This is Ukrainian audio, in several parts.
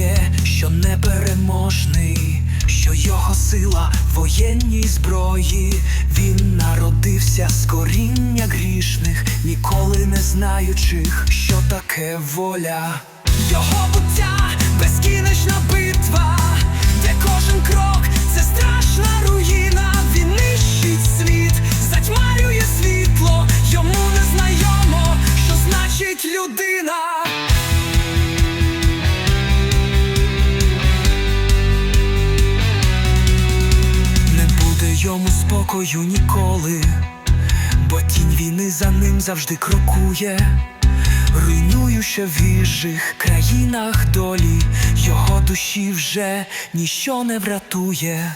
є, що непереможний, що його сила воєнній зброї, він народився з коріння грішних, ніколи не знаючих, що таке воля, його буття безкінечна битва, де кожен крок це страшна руїна, він нищить світ, затьмарює світло, йому не знайомо, що значить людина. Спокою ніколи, бо тінь війни за ним завжди крокує, руйнуючи в віжих країнах долі, його душі вже ніщо не врятує.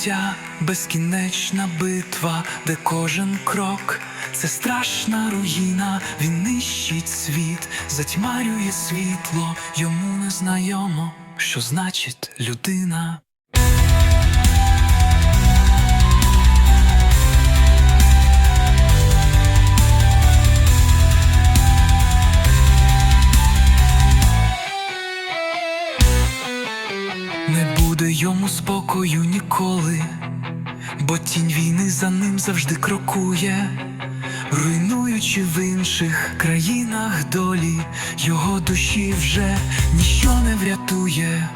Буття безкінечна битва, де кожен крок це страшна руїна. Він нищить світ, затьмарює світло, йому незнайомо, що значить людина. Йому спокою ніколи, бо тінь війни за ним завжди крокує, руйнуючи в інших країнах долі, його душі вже ніщо не врятує.